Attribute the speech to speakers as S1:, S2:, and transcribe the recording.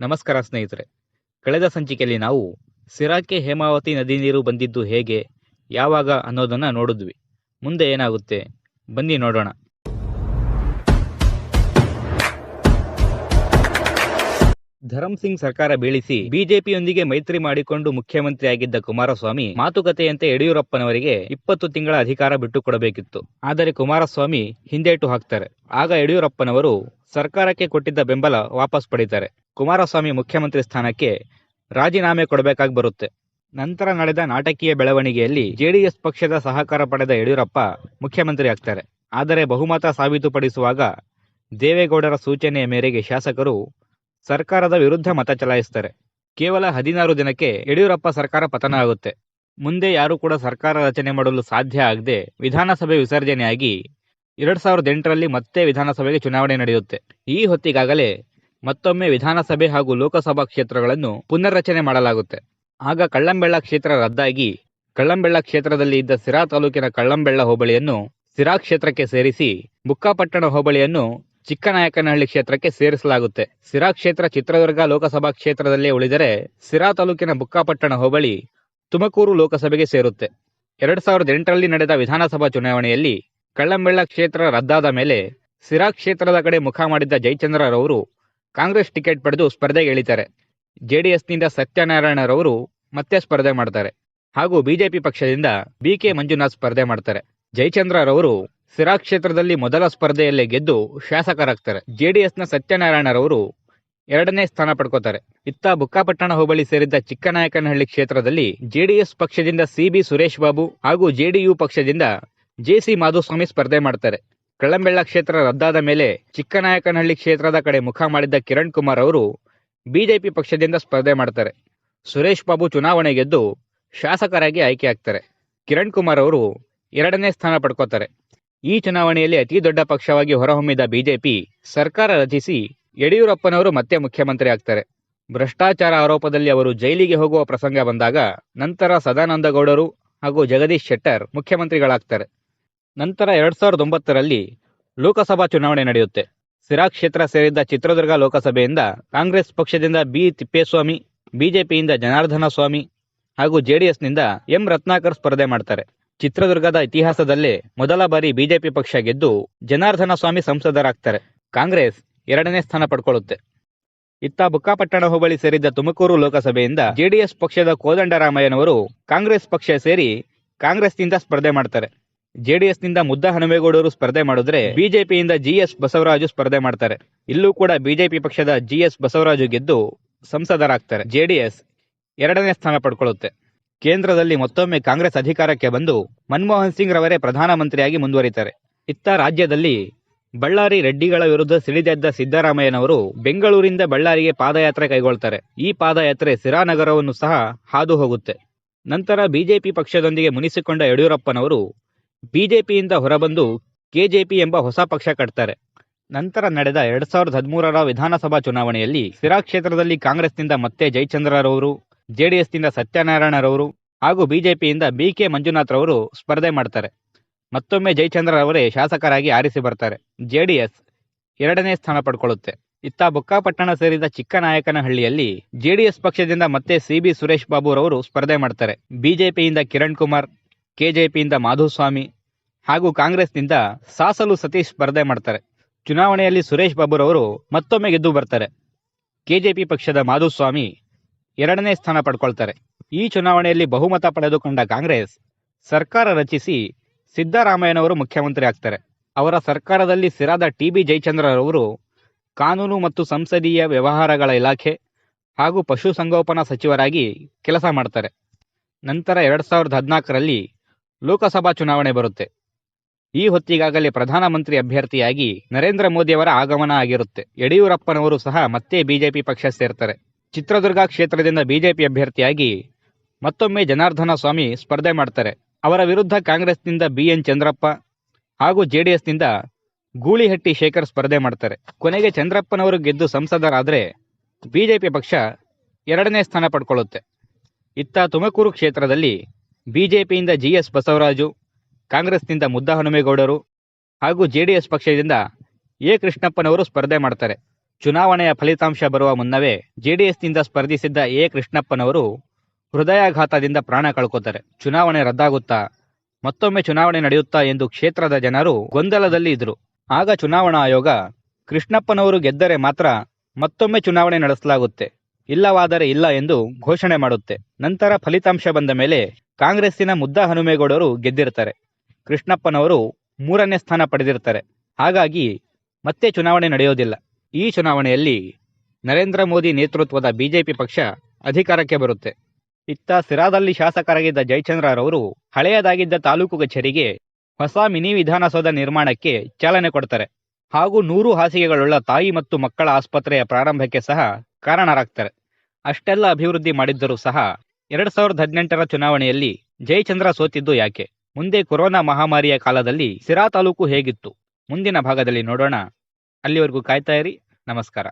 S1: ನಮಸ್ಕಾರ ಸ್ನೇಹಿತರೆ. ಕಳೆದ ಸಂಚಿಕೆಯಲ್ಲಿ ನಾವು ಸಿರಾಕೆ ಹೇಮಾವತಿ ನದಿ ನೀರು ಬಂದಿದ್ದು ಹೇಗೆ, ಯಾವಾಗ ಅನ್ನೋದನ್ನ ನೋಡಿದ್ವಿ. ಮುಂದೆ ಏನಾಗುತ್ತೆ, ಬನ್ನಿ ನೋಡೋಣ. ಧರಮ್ ಸಿಂಗ್ ಸರ್ಕಾರ ಬೀಳಿಸಿ ಬಿಜೆಪಿಯೊಂದಿಗೆ ಮೈತ್ರಿ ಮಾಡಿಕೊಂಡು ಮುಖ್ಯಮಂತ್ರಿಯಾಗಿದ್ದ ಕುಮಾರಸ್ವಾಮಿ ಮಾತುಕತೆಯಂತೆ ಯಡಿಯೂರಪ್ಪನವರಿಗೆ ಇಪ್ಪತ್ತು ತಿಂಗಳ ಅಧಿಕಾರ ಬಿಟ್ಟು ಕೊಡಬೇಕಿತ್ತು ಆದರೆ ಕುಮಾರಸ್ವಾಮಿ ಹಿಂದೇಟು ಹಾಕ್ತಾರೆ. ಆಗ ಯಡಿಯೂರಪ್ಪನವರು ಸರ್ಕಾರಕ್ಕೆ ಕೊಟ್ಟಿದ್ದ ಬೆಂಬಲ ವಾಪಸ್ ಪಡೀತಾರೆ. ಕುಮಾರಸ್ವಾಮಿ ಮುಖ್ಯಮಂತ್ರಿ ಸ್ಥಾನಕ್ಕೆ ರಾಜೀನಾಮೆ ಕೊಡಬೇಕಾಗಿ ಬರುತ್ತೆ. ನಂತರ ನಡೆದ ನಾಟಕೀಯ ಬೆಳವಣಿಗೆಯಲ್ಲಿ ಜೆಡಿಎಸ್ ಪಕ್ಷದ ಸಹಕಾರ ಪಡೆದ ಯಡಿಯೂರಪ್ಪ ಮುಖ್ಯಮಂತ್ರಿ ಆಗ್ತಾರೆ. ಆದರೆ ಬಹುಮತ ಸಾಬೀತುಪಡಿಸುವಾಗ ದೇವೇಗೌಡರ ಸೂಚನೆಯ ಮೇರೆಗೆ ಶಾಸಕರು ಸರ್ಕಾರದ ವಿರುದ್ಧ ಮತ ಚಲಾಯಿಸ್ತಾರೆ. ಕೇವಲ ಹದಿನಾರು ದಿನಕ್ಕೆ ಯಡಿಯೂರಪ್ಪ ಸರ್ಕಾರ ಪತನ ಆಗುತ್ತೆ. ಮುಂದೆ ಯಾರು ಕೂಡ ಸರ್ಕಾರ ರಚನೆ ಮಾಡಲು ಸಾಧ್ಯ ಆಗದೆ ವಿಧಾನಸಭೆ ವಿಸರ್ಜನೆಯಾಗಿ ಎರಡ್ ಸಾವಿರದ ಎಂಟರಲ್ಲಿ ಮತ್ತೆ ವಿಧಾನಸಭೆಗೆ ಚುನಾವಣೆ ನಡೆಯುತ್ತೆ. ಈ ಹೊತ್ತಿಗಾಗಲೇ ಮತ್ತೊಮ್ಮೆ ವಿಧಾನಸಭೆ ಹಾಗೂ ಲೋಕಸಭಾ ಕ್ಷೇತ್ರಗಳನ್ನು ಪುನರ್ರಚನೆ ಮಾಡಲಾಗುತ್ತೆ. ಆಗ ಕಳ್ಳಂಬೆಳ್ಳ ಕ್ಷೇತ್ರ ರದ್ದಾಗಿ ಕಳ್ಳಂಬೆಳ್ಳ ಕ್ಷೇತ್ರದಲ್ಲಿ ಇದ್ದ ಸಿರಾ ತಾಲೂಕಿನ ಕಳ್ಳಂಬೆಳ್ಳ ಹೋಬಳಿಯನ್ನು ಸಿರಾ ಕ್ಷೇತ್ರಕ್ಕೆ ಸೇರಿಸಿ ಬುಕ್ಕಾಪಟ್ಟಣ ಹೋಬಳಿಯನ್ನು ಚಿಕ್ಕನಾಯಕನಹಳ್ಳಿ ಕ್ಷೇತ್ರಕ್ಕೆ ಸೇರಿಸಲಾಗುತ್ತೆ. ಸಿರಾ ಕ್ಷೇತ್ರ ಚಿತ್ರದುರ್ಗ ಲೋಕಸಭಾ ಕ್ಷೇತ್ರದಲ್ಲೇ ಉಳಿದರೆ ಸಿರಾ ತಾಲೂಕಿನ ಬುಕ್ಕಾಪಟ್ಟಣ ಹೋಬಳಿ ತುಮಕೂರು ಲೋಕಸಭೆಗೆ ಸೇರುತ್ತೆ. ಎರಡ್ ಸಾವಿರದ ಎಂಟರಲ್ಲಿ ನಡೆದ ವಿಧಾನಸಭಾ ಚುನಾವಣೆಯಲ್ಲಿ ಕಳ್ಳಂಬೆಳ್ಳ ಕ್ಷೇತ್ರ ರದ್ದಾದ ಮೇಲೆ ಸಿರಾ ಕ್ಷೇತ್ರದ ಕಡೆ ಮುಖ ಮಾಡಿದ್ದ ಜಯಚಂದ್ರರವರು ಕಾಂಗ್ರೆಸ್ ಟಿಕೆಟ್ ಪಡೆದು ಸ್ಪರ್ಧೆಗೆ ಇಳಿತಾರೆ. ಜೆಡಿಎಸ್ನಿಂದ ಸತ್ಯನಾರಾಯಣರವರು ಮತ್ತೆ ಸ್ಪರ್ಧೆ ಮಾಡ್ತಾರೆ. ಹಾಗೂ ಬಿಜೆಪಿ ಪಕ್ಷದಿಂದ ಬಿ ಕೆ ಮಂಜುನಾಥ್ ಸ್ಪರ್ಧೆ ಮಾಡ್ತಾರೆ. ಜಯಚಂದ್ರರವರು ಸಿರಾ ಕ್ಷೇತ್ರದಲ್ಲಿ ಮೊದಲ ಸ್ಪರ್ಧೆಯಲ್ಲೇ ಗೆದ್ದು ಶಾಸಕರಾಗ್ತಾರೆ. ಜೆಡಿಎಸ್ನ ಸತ್ಯನಾರಾಯಣರವರು ಎರಡನೇ ಸ್ಥಾನ ಪಡ್ಕೋತಾರೆ. ಇತ್ತ ಬುಕ್ಕಾಪಟ್ಟಣ ಹೋಬಳಿ ಸೇರಿದ್ದ ಚಿಕ್ಕನಾಯಕನಹಳ್ಳಿ ಕ್ಷೇತ್ರದಲ್ಲಿ ಜೆಡಿಎಸ್ ಪಕ್ಷದಿಂದ ಸಿಬಿ ಸುರೇಶ್ ಬಾಬು ಹಾಗೂ ಜೆಡಿಯು ಪಕ್ಷದಿಂದ ಜೆಸಿ ಮಾಧುಸ್ವಾಮಿ ಸ್ಪರ್ಧೆ ಮಾಡ್ತಾರೆ. ಕಳ್ಳಂಬೆಳ್ಳ ಕ್ಷೇತ್ರ ರದ್ದಾದ ಮೇಲೆ ಚಿಕ್ಕನಾಯಕನಹಳ್ಳಿ ಕ್ಷೇತ್ರದ ಕಡೆ ಮುಖ ಮಾಡಿದ್ದ ಕಿರಣ್ ಕುಮಾರ್ ಅವರು ಬಿಜೆಪಿ ಪಕ್ಷದಿಂದ ಸ್ಪರ್ಧೆ ಮಾಡ್ತಾರೆ. ಸುರೇಶ್ ಬಾಬು ಚುನಾವಣೆ ಗೆದ್ದು ಶಾಸಕರಾಗಿ ಆಯ್ಕೆ ಆಗ್ತಾರೆ. ಕಿರಣ್ ಕುಮಾರ್ ಅವರು ಎರಡನೇ ಸ್ಥಾನ ಪಡ್ಕೋತಾರೆ. ಈ ಚುನಾವಣೆಯಲ್ಲಿ ಅತಿ ದೊಡ್ಡ ಪಕ್ಷವಾಗಿ ಹೊರಹೊಮ್ಮಿದ ಬಿಜೆಪಿ ಸರ್ಕಾರ ರಚಿಸಿ ಯಡಿಯೂರಪ್ಪನವರು ಮತ್ತೆ ಮುಖ್ಯಮಂತ್ರಿ ಆಗ್ತಾರೆ. ಭ್ರಷ್ಟಾಚಾರ ಆರೋಪದಲ್ಲಿ ಅವರು ಜೈಲಿಗೆ ಹೋಗುವ ಪ್ರಸಂಗ ಬಂದಾಗ ನಂತರ ಸದಾನಂದಗೌಡರು ಹಾಗೂ ಜಗದೀಶ್ ಶೆಟ್ಟರ್ ಮುಖ್ಯಮಂತ್ರಿಗಳಾಗ್ತಾರೆ. ನಂತರ ಎರಡ್ ಸಾವಿರದ ಒಂಬತ್ತರಲ್ಲಿ ಲೋಕಸಭಾ ಚುನಾವಣೆ ನಡೆಯುತ್ತೆ. ಸಿರಾ ಕ್ಷೇತ್ರ ಸೇರಿದ್ದ ಚಿತ್ರದುರ್ಗ ಲೋಕಸಭೆಯಿಂದ ಕಾಂಗ್ರೆಸ್ ಪಕ್ಷದಿಂದ ಬಿ ತಿಪ್ಪೇಸ್ವಾಮಿ, ಬಿಜೆಪಿಯಿಂದ ಜನಾರ್ದನ ಸ್ವಾಮಿ ಹಾಗೂ ಜೆಡಿಎಸ್ನಿಂದ ಎಂ ರತ್ನಾಕರ್ ಸ್ಪರ್ಧೆ ಮಾಡ್ತಾರೆ. ಚಿತ್ರದುರ್ಗದ ಇತಿಹಾಸದಲ್ಲೇ ಮೊದಲ ಬಾರಿ ಬಿಜೆಪಿ ಪಕ್ಷ ಗೆದ್ದು ಜನಾರ್ದನ ಸ್ವಾಮಿ ಸಂಸದರಾಗ್ತಾರೆ. ಕಾಂಗ್ರೆಸ್ ಎರಡನೇ ಸ್ಥಾನ ಪಡ್ಕೊಳ್ಳುತ್ತೆ. ಇತ್ತ ಬುಕ್ಕಾಪಟ್ಟಣ ಹೋಬಳಿ ಸೇರಿದ್ದ ತುಮಕೂರು ಲೋಕಸಭೆಯಿಂದ ಜೆಡಿಎಸ್ ಪಕ್ಷದ ಕೋದಂಡರಾಮಯ್ಯನವರು ಕಾಂಗ್ರೆಸ್ ಪಕ್ಷ ಸೇರಿ ಕಾಂಗ್ರೆಸ್ನಿಂದ ಸ್ಪರ್ಧೆ ಮಾಡ್ತಾರೆ. ಜೆಡಿಎಸ್ನಿಂದ ಮುದ್ದ ಹನುಮೇಗೌಡರು ಸ್ಪರ್ಧೆ ಮಾಡಿದ್ರೆ ಬಿಜೆಪಿಯಿಂದ ಜಿಎಸ್ ಬಸವರಾಜು ಸ್ಪರ್ಧೆ ಮಾಡ್ತಾರೆ. ಇಲ್ಲೂ ಕೂಡ ಬಿಜೆಪಿ ಪಕ್ಷದ ಜಿಎಸ್ ಬಸವರಾಜು ಗೆದ್ದು ಸಂಸದರಾಗ್ತಾರೆ. ಜೆಡಿಎಸ್ ಎರಡನೇ ಸ್ಥಾನ ಪಡ್ಕೊಳ್ಳುತ್ತೆ. ಕೇಂದ್ರದಲ್ಲಿ ಮತ್ತೊಮ್ಮೆ ಕಾಂಗ್ರೆಸ್ ಅಧಿಕಾರಕ್ಕೆ ಬಂದು ಮನಮೋಹನ್ ಸಿಂಗ್ ರವರೇ ಪ್ರಧಾನಮಂತ್ರಿಯಾಗಿ ಮುಂದುವರಿತಾರೆ. ಇತ್ತ ರಾಜ್ಯದಲ್ಲಿ ಬಳ್ಳಾರಿ ರೆಡ್ಡಿಗಳ ವಿರುದ್ಧ ಸಿಡಿದೆದ್ದ ಸಿದ್ದರಾಮಯ್ಯನವರು ಬೆಂಗಳೂರಿಂದ ಬಳ್ಳಾರಿಗೆ ಪಾದಯಾತ್ರೆ ಕೈಗೊಳ್ತಾರೆ. ಈ ಪಾದಯಾತ್ರೆ ಸಿರಾನಗರವನ್ನು ಸಹ ಹಾದು ಹೋಗುತ್ತೆ. ನಂತರ ಬಿಜೆಪಿ ಪಕ್ಷದೊಂದಿಗೆ ಮುನಿಸಿಕೊಂಡ ಯಡಿಯೂರಪ್ಪನವರು ಬಿಜೆಪಿಯಿಂದ ಹೊರಬಂದು ಕೆಜೆಪಿ ಎಂಬ ಹೊಸ ಪಕ್ಷ ಕಟ್ತಾರೆ. ನಂತರ ನಡೆದ ಎರಡ್ ಸಾವಿರದ ಹದಿಮೂರರ ವಿಧಾನಸಭಾ ಚುನಾವಣೆಯಲ್ಲಿ ಸಿರಾ ಕ್ಷೇತ್ರದಲ್ಲಿ ಕಾಂಗ್ರೆಸ್ನಿಂದ ಮತ್ತೆ ಜಯಚಂದ್ರರವರು ಜೆಡಿಎಸ್ನಿಂದ ಸತ್ಯನಾರಾಯಣರವರು ಹಾಗೂ ಬಿಜೆಪಿಯಿಂದ ಬಿ ಕೆ ಮಂಜುನಾಥ್ರವರು ಸ್ಪರ್ಧೆ ಮಾಡ್ತಾರೆ. ಮತ್ತೊಮ್ಮೆ ಜಯಚಂದ್ರರವರೇ ಶಾಸಕರಾಗಿ ಆರಿಸಿ ಬರ್ತಾರೆ. ಜೆಡಿಎಸ್ ಎರಡನೇ ಸ್ಥಾನ ಪಡ್ಕೊಳ್ಳುತ್ತೆ. ಇತ್ತ ಬುಕ್ಕಾಪಟ್ಟಣ ಸೇರಿದ ಚಿಕ್ಕನಾಯಕನಹಳ್ಳಿಯಲ್ಲಿ ಜೆಡಿಎಸ್ ಪಕ್ಷದಿಂದ ಮತ್ತೆ ಸಿಬಿ ಸುರೇಶ್ ಬಾಬು ರವರು ಸ್ಪರ್ಧೆ ಮಾಡ್ತಾರೆ. ಬಿಜೆಪಿಯಿಂದ ಕಿರಣ್ ಕುಮಾರ್ ಕೆಜೆಪಿಯಿಂದ ಮಾಧುಸ್ವಾಮಿ ಹಾಗೂ ಕಾಂಗ್ರೆಸ್ನಿಂದ ಸಾಸಲು ಸತೀಶ್ ಸ್ಪರ್ಧೆ ಮಾಡ್ತಾರೆ. ಚುನಾವಣೆಯಲ್ಲಿ ಸುರೇಶ್ ಬಾಬುರವರು ಮತ್ತೊಮ್ಮೆ ಗೆದ್ದು ಬರ್ತಾರೆ. ಕೆಜೆಪಿ ಪಕ್ಷದ ಮಾಧುಸ್ವಾಮಿ ಎರಡನೇ ಸ್ಥಾನ ಪಡ್ಕೊಳ್ತಾರೆ. ಈ ಚುನಾವಣೆಯಲ್ಲಿ ಬಹುಮತ ಪಡೆದುಕೊಂಡ ಕಾಂಗ್ರೆಸ್ ಸರ್ಕಾರ ರಚಿಸಿ ಸಿದ್ದರಾಮಯ್ಯನವರು ಮುಖ್ಯಮಂತ್ರಿ ಆಗ್ತಾರೆ. ಅವರ ಸರ್ಕಾರದಲ್ಲಿ ಸಿರಾದ ಟಿ ಬಿ ಜಯಚಂದ್ರರವರು ಕಾನೂನು ಮತ್ತು ಸಂಸದೀಯ ವ್ಯವಹಾರಗಳ ಇಲಾಖೆ ಹಾಗೂ ಪಶುಸಂಗೋಪನಾ ಸಚಿವರಾಗಿ ಕೆಲಸ ಮಾಡ್ತಾರೆ. ನಂತರ ಎರಡು ಸಾವಿರದ ಹದಿನಾಲ್ಕರಲ್ಲಿ ಲೋಕಸಭಾ ಚುನಾವಣೆ ಬರುತ್ತೆ. ಈ ಹೊತ್ತಿಗಾಗಲೇ ಪ್ರಧಾನಮಂತ್ರಿ ಅಭ್ಯರ್ಥಿಯಾಗಿ ನರೇಂದ್ರ ಮೋದಿಯವರ ಆಗಮನ ಆಗಿರುತ್ತೆ. ಯಡಿಯೂರಪ್ಪನವರು ಸಹ ಮತ್ತೆ ಬಿಜೆಪಿ ಪಕ್ಷ ಸೇರ್ತಾರೆ. ಚಿತ್ರದುರ್ಗ ಕ್ಷೇತ್ರದಿಂದ ಬಿಜೆಪಿ ಅಭ್ಯರ್ಥಿಯಾಗಿ ಮತ್ತೊಮ್ಮೆ ಜನಾರ್ದನ ಸ್ವಾಮಿ ಸ್ಪರ್ಧೆ ಮಾಡ್ತಾರೆ. ಅವರ ವಿರುದ್ಧ ಕಾಂಗ್ರೆಸ್ನಿಂದ ಬಿಎನ್ ಚಂದ್ರಪ್ಪ ಹಾಗೂ ಜೆಡಿಎಸ್ನಿಂದ ಗೂಳಿಹಟ್ಟಿ ಶೇಖರ್ ಸ್ಪರ್ಧೆ ಮಾಡ್ತಾರೆ. ಕೊನೆಗೆ ಚಂದ್ರಪ್ಪನವರು ಗೆದ್ದು ಸಂಸದರಾದರೆ ಬಿಜೆಪಿ ಪಕ್ಷ ಎರಡನೇ ಸ್ಥಾನ ಪಡ್ಕೊಳ್ಳುತ್ತೆ. ಇತ್ತ ತುಮಕೂರು ಕ್ಷೇತ್ರದಲ್ಲಿ ಬಿಜೆಪಿಯಿಂದ ಜಿಎಸ್ ಬಸವರಾಜು, ಕಾಂಗ್ರೆಸ್ನಿಂದ ಮುದ್ದ ಹನುಮೇಗೌಡರು ಹಾಗೂ ಜೆಡಿಎಸ್ ಪಕ್ಷದಿಂದ ಎ ಕೃಷ್ಣಪ್ಪನವರು ಸ್ಪರ್ಧೆ ಮಾಡ್ತಾರೆ. ಚುನಾವಣೆಯ ಫಲಿತಾಂಶ ಬರುವ ಮುನ್ನವೇ ಜೆಡಿಎಸ್ನಿಂದ ಸ್ಪರ್ಧಿಸಿದ್ದ ಎ ಕೃಷ್ಣಪ್ಪನವರು ಹೃದಯಾಘಾತದಿಂದ ಪ್ರಾಣ ಕಳ್ಕೋತಾರೆ. ಚುನಾವಣೆ ರದ್ದಾಗುತ್ತಾ, ಮತ್ತೊಮ್ಮೆ ಚುನಾವಣೆ ನಡೆಯುತ್ತಾ ಎಂದು ಕ್ಷೇತ್ರದ ಜನರು ಗೊಂದಲದಲ್ಲಿ ಇದ್ರು. ಆಗ ಚುನಾವಣಾ ಆಯೋಗ ಕೃಷ್ಣಪ್ಪನವರು ಗೆದ್ದರೆ ಮಾತ್ರ ಮತ್ತೊಮ್ಮೆ ಚುನಾವಣೆ ನಡೆಸಲಾಗುತ್ತೆ. ಇಲ್ಲವಾದರೆ ಇಲ್ಲ ಎಂದು ಘೋಷಣೆ ಮಾಡುತ್ತೆ. ನಂತರ ಫಲಿತಾಂಶ ಬಂದ ಮೇಲೆ ಕಾಂಗ್ರೆಸ್ಸಿನ ಮುದ್ದ ಹನುಮೇಗೌಡರು ಗೆದ್ದಿರ್ತಾರೆ. ಕೃಷ್ಣಪ್ಪನವರು ಮೂರನೇ ಸ್ಥಾನ ಪಡೆದಿರ್ತಾರೆ. ಹಾಗಾಗಿ ಮತ್ತೆ ಚುನಾವಣೆ ನಡೆಯೋದಿಲ್ಲ. ಈ ಚುನಾವಣೆಯಲ್ಲಿ ನರೇಂದ್ರ ಮೋದಿ ನೇತೃತ್ವದ ಬಿಜೆಪಿ ಪಕ್ಷ ಅಧಿಕಾರಕ್ಕೆ ಬರುತ್ತೆ. ಇತ್ತ ಸಿರಾದಲ್ಲಿ ಶಾಸಕರಾಗಿದ್ದ ಜಯಚಂದ್ರರವರು ಹಳೆಯದಾಗಿದ್ದ ತಾಲೂಕು ಕಚೇರಿಗೆ ಹೊಸ ಮಿನಿ ವಿಧಾನಸೌಧ ನಿರ್ಮಾಣಕ್ಕೆ ಚಾಲನೆ ಕೊಡ್ತಾರೆ. ಹಾಗೂ ನೂರು ಹಾಸಿಗೆಗಳುಳ್ಳ ತಾಯಿ ಮತ್ತು ಮಕ್ಕಳ ಆಸ್ಪತ್ರೆಯ ಪ್ರಾರಂಭಕ್ಕೆ ಸಹ ಕಾರಣರಾಗ್ತಾರೆ. ಅಷ್ಟೆಲ್ಲ ಅಭಿವೃದ್ಧಿ ಮಾಡಿದ್ದರೂ ಸಹ ಎರಡ್ ಸಾವಿರದ ಹದಿನೆಂಟರ ಚುನಾವಣೆಯಲ್ಲಿ ಜಯಚಂದ್ರ ಸೋತಿದ್ದು ಯಾಕೆ? ಮುಂದೆ ಕೊರೋನಾ ಮಹಾಮಾರಿಯ ಕಾಲದಲ್ಲಿ ಸಿರಾ ತಾಲೂಕು ಹೇಗಿತ್ತು? ಮುಂದಿನ ಭಾಗದಲ್ಲಿ ನೋಡೋಣ. ಅಲ್ಲಿವರೆಗೂ ಕಾಯ್ತಾ ಇರಿ. ನಮಸ್ಕಾರ.